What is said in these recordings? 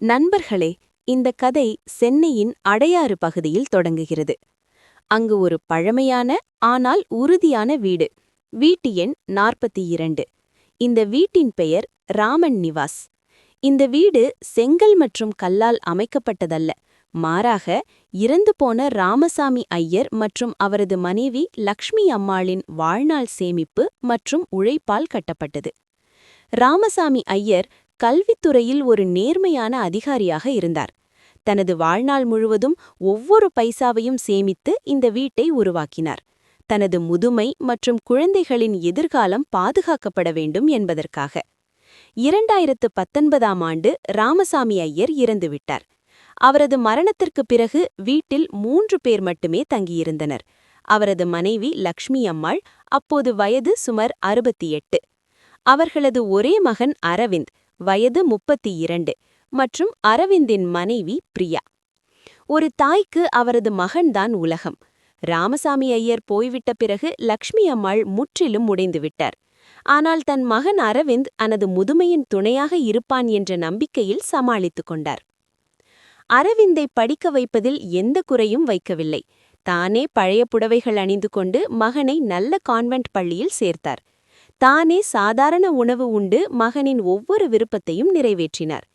நண்பர்களே இந்த கதை சென்னையின் அடையாறு பகுதியில் தொடங்குகிறது. அங்கு ஒரு பழமையான ஆனால் உறுதியான வீடு. வீட்டு எண் நாற்பத்தி இரண்டு. இந்த வீட்டின் பெயர் ராமன் நிவாஸ். இந்த வீடு செங்கல் மற்றும் கல்லால் அமைக்கப்பட்டதல்ல. மாறாக இறந்து போன ராமசாமி ஐயர் மற்றும் அவரது மனைவி லக்ஷ்மி அம்மாளின் வாழ்நாள் சேமிப்பு மற்றும் உழைப்பால் கட்டப்பட்டது. ராமசாமி ஐயர் கல்வித்துறையில் ஒரு நேர்மையான அதிகாரியாக இருந்தார். தனது வாழ்நாள் முழுவதும் ஒவ்வொரு பைசாவையும் சேமித்து இந்த வீட்டை உருவாக்கினார். தனது முதுமை மற்றும் குழந்தைகளின் எதிர்காலம் பாதுகாக்கப்பட வேண்டும் என்பதற்காக. இரண்டாயிரத்து பத்தொன்பதாம் ஆண்டு ராமசாமி ஐயர் இறந்துவிட்டார். அவரது மரணத்திற்குப் பிறகு வீட்டில் மூன்று பேர் மட்டுமே தங்கியிருந்தனர். அவரது மனைவி லக்ஷ்மி அம்மாள் அப்போது வயது சுமார் அறுபத்தி எட்டு. அவர்களது ஒரே மகன் அரவிந்த் வயது முப்பத்தி இரண்டு மற்றும் அரவிந்தின் மனைவி பிரியா. ஒரு தாய்க்கு அவரது மகன்தான் உலகம். ராமசாமி ஐயர் போய்விட்ட பிறகு லக்ஷ்மி அம்மாள் முற்றிலும் உடைந்துவிட்டார் ஆனால் தன் மகன் அரவிந்த் அனது முதுமையின் துணையாக இருப்பான் என்ற நம்பிக்கையில் சமாளித்துக் கொண்டார். அரவிந்தை படிக்க வைப்பதில் எந்த குறையும் வைக்கவில்லை. தானே பழைய புடவைகள் அணிந்து கொண்டு மகனை நல்ல கான்வென்ட் பள்ளியில் சேர்த்தார். தானே சாதாரண உணவு உண்டு மகனின் ஒவ்வொரு விருப்பத்தையும் நிறைவேற்றினார்.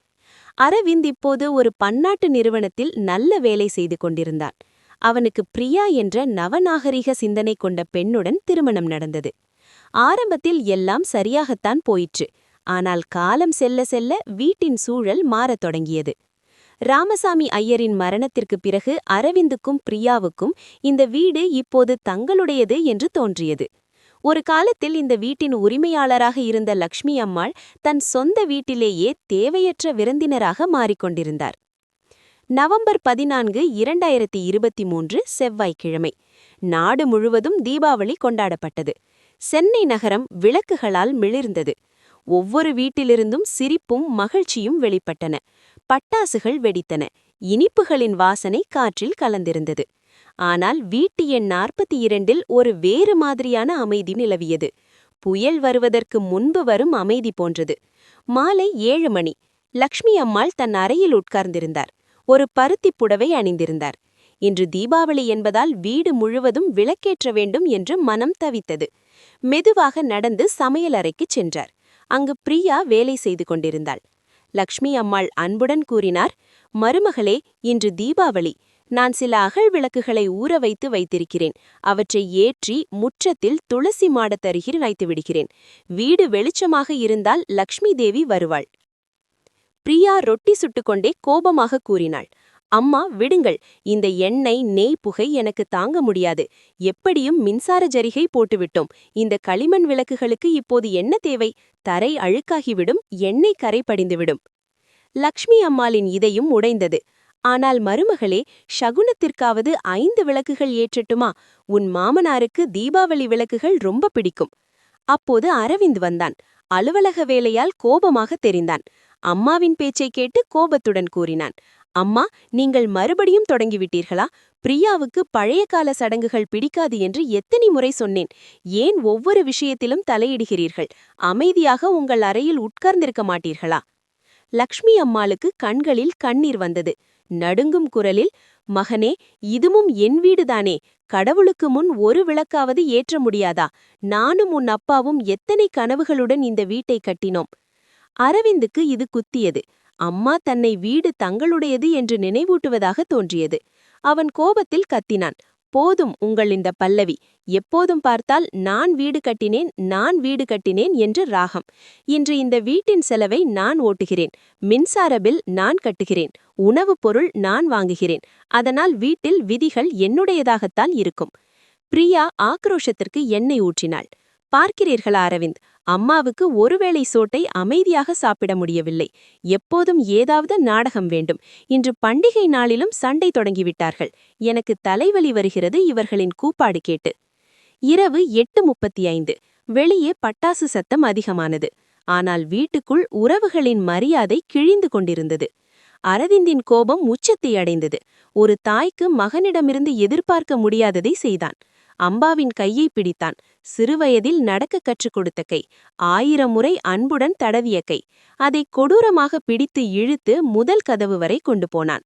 அரவிந்த் இப்போது ஒரு பன்னாட்டு நிறுவனத்தில் நல்ல வேலை செய்து கொண்டிருந்தான் அவனுக்கு பிரியா என்ற நவநாகரிக சிந்தனை கொண்ட பெண்ணுடன் திருமணம் நடந்தது. ஆரம்பத்தில் எல்லாம் சரியாகத்தான் போயிற்று. ஆனால் காலம் செல்ல செல்ல வீட்டின் சூழல் மாறத் தொடங்கியது. ராமசாமி ஐயரின் மரணத்திற்குப் பிறகு அரவிந்துக்கும் பிரியாவுக்கும் இந்த வீடு இப்போது தங்களுடையது என்று தோன்றியது. ஒரு காலத்தில் இந்த வீட்டின் உரிமையாளராக இருந்த லக்ஷ்மி அம்மாள் தன் சொந்த வீட்டிலேயே தேவையற்ற விருந்தினராக மாறிக்கொண்டிருந்தார். நவம்பர் பதினான்கு இரண்டாயிரத்தி இருபத்தி மூன்று செவ்வாய்க்கிழமை. நாடு முழுவதும் தீபாவளி கொண்டாடப்பட்டது. சென்னை நகரம் விளக்குகளால் மிளிர்ந்தது. ஒவ்வொரு வீட்டிலிருந்தும் சிரிப்பும் மகிழ்ச்சியும் வெளிப்பட்டன. பட்டாசுகள் வெடித்தன. இனிப்புகளின் வாசனை காற்றில் கலந்திருந்தது. ஆனால் வீட்டு எண் நாற்பத்தி இரண்டில் ஒரு வேறு மாதிரியான அமைதி நிலவியது. புயல் வருவதற்கு முன்பு வரும் அமைதி போன்றது. மாலை ஏழு மணி. லக்ஷ்மி அம்மாள் தன் அறையில் உட்கார்ந்திருந்தார். ஒரு பருத்திப் புடவை அணிந்திருந்தார். இன்று தீபாவளி என்பதால் வீடு முழுவதும் விளக்கேற்ற வேண்டும் என்று மனம் தவித்தது. மெதுவாக நடந்து சமையல் அறைக்குச் சென்றார். அங்கு பிரியா வேலை செய்து கொண்டிருந்தாள். லக்ஷ்மி அம்மாள் அன்புடன் கூறினார் மருமகளே இன்று தீபாவளி. நான் சில அகல் விளக்குகளை ஊற வைத்து வைத்திருக்கிறேன். அவற்றை ஏற்றி முற்றத்தில் துளசி மாடத்தருகில் வைத்து விடுகிறேன். வீடு வெளிச்சமாக இருந்தால் லக்ஷ்மி தேவி வருவாள். பிரியா ரொட்டி சுட்டுக்கொண்டே கோபமாக கூறினாள். அம்மா விடுங்கள். இந்த எண்ணெய் நெய் புகை எனக்கு தாங்க முடியாது. எப்படியும் மின்சார ஜரிகை போட்டுவிட்டோம். இந்த களிமண் விளக்குகளுக்கு இப்போது என்ன தேவை? தரை அழுக்காகிவிடும் எண்ணெய் கரை படிந்துவிடும் லக்ஷ்மி அம்மாளின் இதயம் உடைந்தது. ஆனால் மருமகளே ஷகுனத்திற்காவது ஐந்து விளக்குகள் ஏற்றட்டுமா? உன் மாமனாருக்கு தீபாவளி விளக்குகள் ரொம்ப பிடிக்கும். அப்போது அரவிந்த் வந்தான். அலுவலக வேலையால் கோபமாக தெரிந்தான். அம்மாவின் பேச்சை கேட்டு கோபத்துடன் கூறினான். அம்மா நீங்கள் மறுபடியும் தொடங்கிவிட்டீர்களா? பிரியாவுக்கு பழைய கால சடங்குகள் பிடிக்காது என்று எத்தனை முறை சொன்னேன். ஏன் ஒவ்வொரு விஷயத்திலும் தலையிடுகிறீர்கள்? அமைதியாக உங்கள் அறையில் உட்கார்ந்திருக்க மாட்டீர்களா? லக்ஷ்மி அம்மாளுக்கு கண்களில் கண்ணீர் வந்தது. நடுங்கும் குரலில் மகனே இதுவும் என் வீடுதானே. கடவுளுக்கு முன் ஒரு விளக்காவது ஏற்ற முடியாதா? நானும் உன் அப்பாவும் எத்தனை கனவுகளுடன் இந்த வீட்டை கட்டினோம். அரவிந்துக்கு இது குத்தியது. அம்மா தன்னை வீடு தங்களுடையது என்று நினைவூட்டுவதாக தோன்றியது. அவன் கோபத்தில் கத்தினான். போதும் உங்கள் இந்த பல்லவி. எப்போதும் பார்த்தால் நான் வீடு கட்டினேன் நான் வீடு கட்டினேன் என்று ராகம். இன்று இந்த வீட்டின் செலவை நான் ஓட்டுகிறேன். மின்சார பில் நான் கட்டுகிறேன். உணவுப் பொருள் நான் வாங்குகிறேன். அதனால் வீட்டில் விதிகள் என்னுடையதாகத்தான் இருக்கும். பிரியா ஆக்ரோஷத்திற்கு எண்ணெய் ஊற்றினாள். பார்க்கிறீர்களா அரவிந்த்? அம்மாவுக்கு ஒருவேளை சோட்டை அமைதியாக சாப்பிட முடியவில்லை. எப்போதும் ஏதாவது நாடகம் வேண்டும். இன்று பண்டிகை நாளிலும் சண்டை தொடங்கிவிட்டார்கள். எனக்கு தலைவலி வருகிறது இவர்களின் கூப்பாடு கேட்டு. இரவு எட்டு முப்பத்தி ஐந்து. வெளியே பட்டாசு சத்தம் அதிகமானது. ஆனால் வீட்டுக்குள் உறவுகளின் மரியாதை கிழிந்து கொண்டிருந்தது. அரவிந்தின் கோபம் உச்சத்தை அடைந்தது. ஒரு தாய்க்கு மகனிடமிருந்து எதிர்பார்க்க முடியாததை செய்தான். அம்பாவின் கையை பிடித்தான். சிறுவயதில் நடக்க கற்றுக் கொடுத்த கை. ஆயிரம் முறை அன்புடன் தடவிய கை. அதை கொடூரமாக பிடித்து இழுத்து முதல் கதவு வரை கொண்டு போனான்.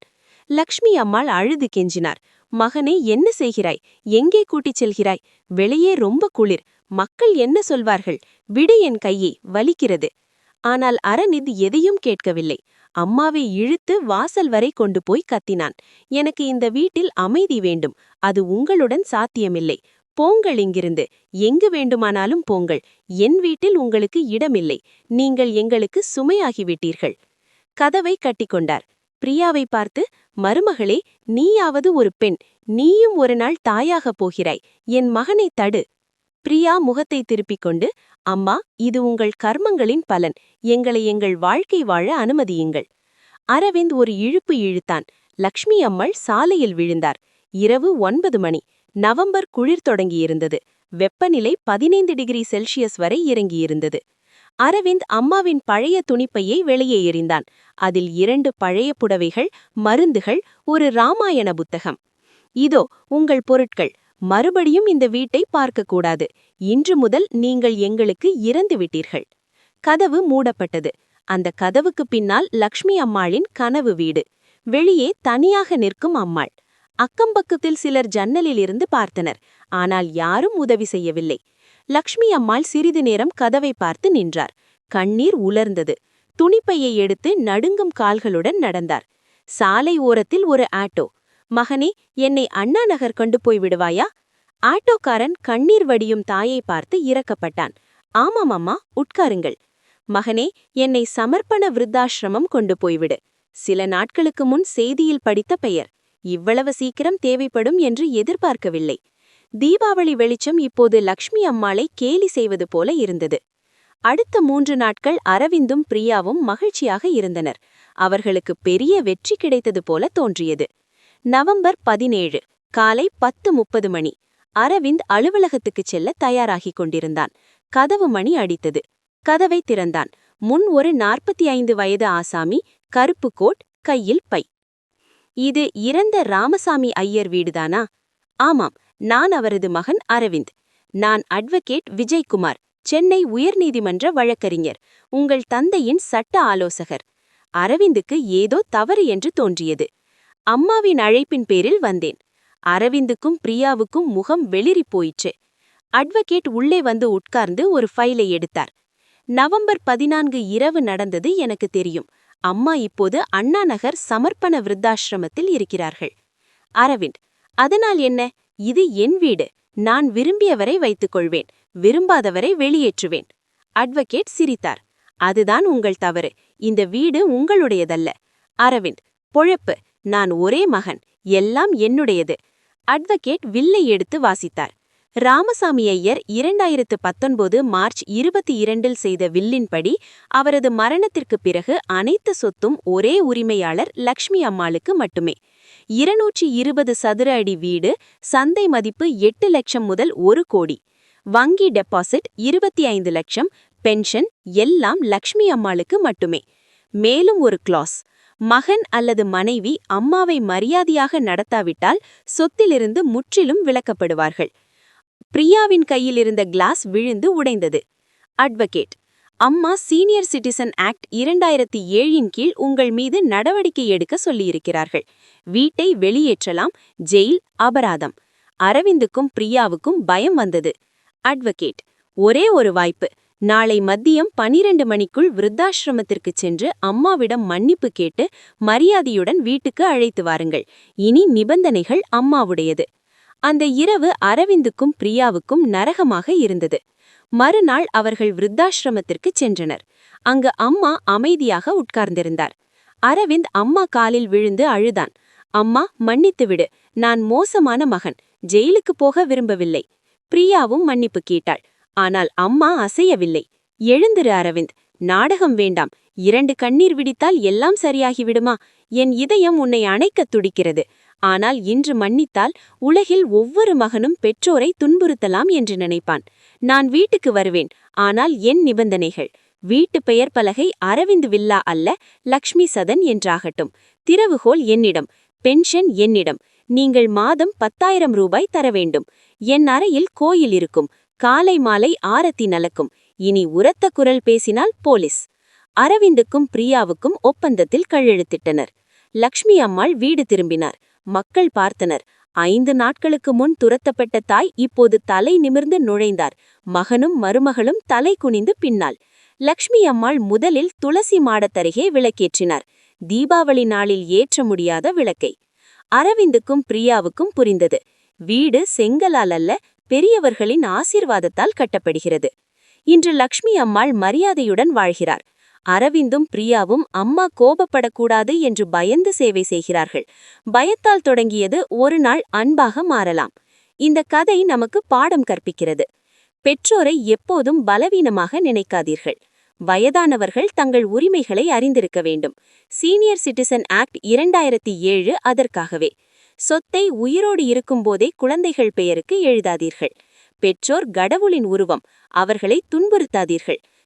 லக்ஷ்மி அம்மாள் அழுது கெஞ்சினார். மகனே என்ன செய்கிறாய்? எங்கே கூட்டிச் செல்கிறாய்? வெளியே ரொம்ப குளிர். மக்கள் என்ன சொல்வார்கள்? விடு என் கையை. வலிக்கிறது ஆனால் அரணித் எதையும் கேட்கவில்லை. அம்மாவை இழுத்து வாசல் வரை கொண்டு போய் கத்தினான். எனக்கு இந்த வீட்டில் அமைதி வேண்டும். அது உங்களுடன் சாத்தியமில்லை. போங்கள் இங்கிருந்து. எங்கு வேண்டுமானாலும் போங்கள். என் வீட்டில் உங்களுக்கு இடமில்லை. நீங்கள் எங்களுக்கு சுமையாகிவிட்டீர்கள். கதவை கட்டிக்கொண்டார். பிரியாவை பார்த்து மருமகளே நீயாவது ஒரு பெண். நீயும் ஒரு நாள் தாயாகப் போகிறாய். என் மகனை தடு. பிரியா முகத்தை திருப்பிக் கொண்டு அம்மா இது உங்கள் கர்மங்களின் பலன். எங்களை எங்கள் வாழ்க்கை வாழ அனுமதியுங்கள். அரவிந்த் ஒரு இழுப்பு இழுத்தான். லக்ஷ்மி அம்மாள் சாலையில் விழுந்தார். இரவு ஒன்பது மணி. நவம்பர் குளிர் தொடங்கியிருந்தது. வெப்பநிலை பதினைந்து டிகிரி செல்சியஸ் வரை இறங்கியிருந்தது. அரவிந்த் அம்மாவின் பழைய துணிப்பையை வெளியே எறிந்தான். அதில் இரண்டு பழைய புடவைகள் மருந்துகள் ஒரு ராமாயண புத்தகம். இதோ உங்கள் பொருட்கள். மறுபடியும் இந்த வீட்டை பார்க்கக்கூடாது இன்று முதல் நீங்கள் எங்களுக்கு இறந்து விட்டீர்கள். கதவு மூடப்பட்டது. அந்த கதவுக்கு பின்னால் லக்ஷ்மி அம்மாளின் கனவு வீடு. வெளியே தனியாக நிற்கும் அம்மாள். அக்கம்பக்கத்தில் சிலர் ஜன்னலில் இருந்து பார்த்தனர். ஆனால் யாரும் உதவி செய்யவில்லை. லக்ஷ்மி அம்மாள் சிறிது நேரம் கதவை பார்த்து நின்றார். கண்ணீர் உலர்ந்தது. துணிப்பையை எடுத்து நடுங்கும் கால்களுடன் நடந்தார். சாலை ஓரத்தில் ஒரு ஆட்டோ. மகனே என்னை அண்ணா நகர் கொண்டு போய் விடுவாயா? ஆட்டோக்காரன் கண்ணீர் வடியும் தாயை பார்த்து இறக்கப்பட்டான் ஆமாம் அம்மா உட்காருங்கள். மகனே என்னை சமர்ப்பண விருத்தாசிரமம் கொண்டு போய்விடு சில நாட்களுக்கு முன் செய்தியில் படித்த பெயர். இவ்வளவு சீக்கிரம் தேவைப்படும் என்று எதிர்பார்க்கவில்லை. தீபாவளி வெளிச்சம் இப்போது லக்ஷ்மி அம்மாளை கேலி செய்வது போல இருந்தது. அடுத்த மூன்று நாட்கள் அரவிந்தும் பிரியாவும் மகிழ்ச்சியாக இருந்தனர். அவர்களுக்கு பெரிய வெற்றி கிடைத்தது போல தோன்றியது. நவம்பர் பதினேழு காலை பத்து முப்பது மணி. அரவிந்த் அலுவலகத்துக்குச் செல்ல தயாராகிக் கொண்டிருந்தான். கதவு மணி அடித்தது. கதவை திறந்தான். முன் ஒரு நாற்பத்தி ஐந்து வயது ஆசாமி கருப்பு கோட் கையில் பை. இது இறந்த ராமசாமி ஐயர் வீடுதானா? ஆமாம் நான் அவரது மகன் அரவிந்த். நான் அட்வொகேட் விஜய்குமார் சென்னை உயர்நீதிமன்ற வழக்கறிஞர் உங்கள் தந்தையின் சட்ட ஆலோசகர். அரவிந்துக்கு ஏதோ தவறு என்று தோன்றியது. அம்மாவின் அழைப்பின் பேரில் வந்தேன். அரவிந்துக்கும் பிரியாவுக்கும் முகம் வெளிரி போயிற்று. அட்வொகேட் உள்ளே வந்து உட்கார்ந்து ஒரு ஃபைலை எடுத்தார். நவம்பர் பதினான்கு இரவு நடந்தது எனக்கு தெரியும். அம்மா இப்போது அண்ணா நகர் சமர்ப்பண விருத்தாசிரமத்தில் இருக்கிறார்கள். அரவிந்த் அதனால் என்ன? இது என் வீடு. நான் விரும்பியவரை வைத்துக் கொள்வேன் விரும்பாதவரை வெளியேற்றுவேன். அட்வொகேட் சிரித்தார். அதுதான் உங்கள் தவறு. இந்த வீடு உங்களுடையதல்ல. அரவிந்த் பொழப்பு. நான் ஒரே மகன். எல்லாம் என்னுடையது. அட்வொகேட் வில்லை எடுத்து வாசித்தார். ராமசாமி ஐயர் இரண்டாயிரத்து பத்தொன்பது மார்ச் இருபத்தி இரண்டில் செய்த வில்லின்படி அவரது மரணத்திற்கு பிறகு அனைத்து சொத்தும் ஒரே உரிமையாளர் லக்ஷ்மி அம்மாளுக்கு மட்டுமே. இருநூற்றி இருபது சதுர அடி வீடு சந்தை மதிப்பு எட்டு லட்சம் முதல் ஒரு கோடி. வங்கி டெபாசிட் இருபத்தி ஐந்து லட்சம் பென்ஷன் எல்லாம் லக்ஷ்மி அம்மாளுக்கு மட்டுமே. மேலும் ஒரு கிளாஸ் மகன் அல்லது மனைவி அம்மாவை மரியாதையாக நடத்தாவிட்டால் சொத்திலிருந்து முற்றிலும் விலக்கப்படுவார்கள். பிரியாவின் கையில் இருந்த கிளாஸ் விழுந்து உடைந்தது. அட்வொகேட் அம்மா சீனியர் சிட்டிசன் ஆக்ட் இரண்டாயிரத்தி ஏழின் கீழ் உங்கள் மீது நடவடிக்கை எடுக்க சொல்லியிருக்கிறார்கள். வீட்டை வெளியேற்றலாம் ஜெயில் அபராதம். அரவிந்துக்கும் பிரியாவுக்கும் பயம் வந்தது. அட்வொகேட் ஒரே ஒரு வாய்ப்பு. நாளை மதியம் பனிரெண்டு மணிக்குள் விருத்தாசிரமத்திற்கு சென்று அம்மாவிடம் மன்னிப்பு கேட்டு மரியாதையுடன் வீட்டுக்கு அழைத்து வாருங்கள். இனி நிபந்தனைகள் அம்மாவுடையது. அந்த இரவு அரவிந்துக்கும் பிரியாவுக்கும் நரகமாக இருந்தது. மறுநாள் அவர்கள் விருத்தாசிரமத்திற்கு சென்றனர். அங்கு அம்மா அமைதியாக உட்கார்ந்திருந்தார். அரவிந்த் அம்மா காலில் விழுந்து அழுதான். அம்மா மன்னித்துவிடு நான் மோசமான மகன். ஜெயிலுக்கு போக விரும்பவில்லை. பிரியாவும் மன்னிப்பு கேட்டாள். ஆனால் அம்மா அசையவில்லை. எழுந்திரு அரவிந்த். நாடகம் வேண்டாம். இரண்டு கண்ணீர் விடித்தால் எல்லாம் சரியாகிவிடுமா? என் இதயம் உன்னை அணைக்கத் துடிக்கிறது. ஆனால் இன்று மன்னித்தால் உலகில் ஒவ்வொரு மகனும் பெற்றோரை துன்புறுத்தலாம் என்று நினைப்பான். நான் வீட்டுக்கு வருவேன் ஆனால் என் நிபந்தனைகள். வீட்டு பெயர் பலகை அரவிந்த் வில்லா அல்ல லக்ஷ்மி சதன் என்றாகட்டும். திறவுகோல் என்னிடம் பென்ஷன் என்னிடம். நீங்கள் மாதம் பத்தாயிரம் ரூபாய் தர வேண்டும். என் அறையில் கோயில் இருக்கும் காலை மாலை ஆரத்தி நலக்கும். இனி உரத்த குரல் பேசினால் போலீஸ். அரவிந்துக்கும் பிரியாவுக்கும் ஒப்பந்தத்தில் கையெழுத்திட்டனர் லக்ஷ்மி அம்மாள் வீடு திரும்பினார். மக்கள் பார்த்தனர். ஐந்து நாட்களுக்கு முன் துரத்தப்பட்ட தாய் இப்போது தலை நிமிர்ந்து நுழைந்தார். மகனும் மருமகளும் தலை குனிந்து பின்னால். லக்ஷ்மி அம்மாள் முதலில் துளசி மாடத்தருகே விளக்கேற்றினார். தீபாவளி நாளில் ஏற்ற முடியாத விளக்கை. அரவிந்துக்கும் பிரியாவுக்கும் புரிந்தது. வீடு செங்கலால் அல்ல பெரியவர்களின் ஆசீர்வாதத்தால் கட்டப்படுகிறது. இன்று லக்ஷ்மி அம்மாள் மரியாதையுடன் வாழ்கிறார். அரவிந்தும் பிரியாவும் அம்மா கோபப்படக்கூடாது என்று பயந்து சேவை செய்கிறார்கள். பயத்தால் தொடங்கியது ஒரு நாள் அன்பாக மாறலாம். இந்த கதை நமக்கு பாடம் கற்பிக்கிறது. பெற்றோரை எப்போதும் பலவீனமாக நினைக்காதீர்கள். வயதானவர்கள் தங்கள் உரிமைகளை அறிந்திருக்க வேண்டும். சீனியர் சிட்டிசன் ஆக்ட் இரண்டாயிரத்தி ஏழு அதற்காகவே. சொத்தை உயிரோடு இருக்கும்போதே குழந்தைகள் பெயருக்கு எழுதாதீர்கள். பெற்றோர் கடவுளின் உருவம். அவர்களை துன்புறுத்தாதீர்கள்.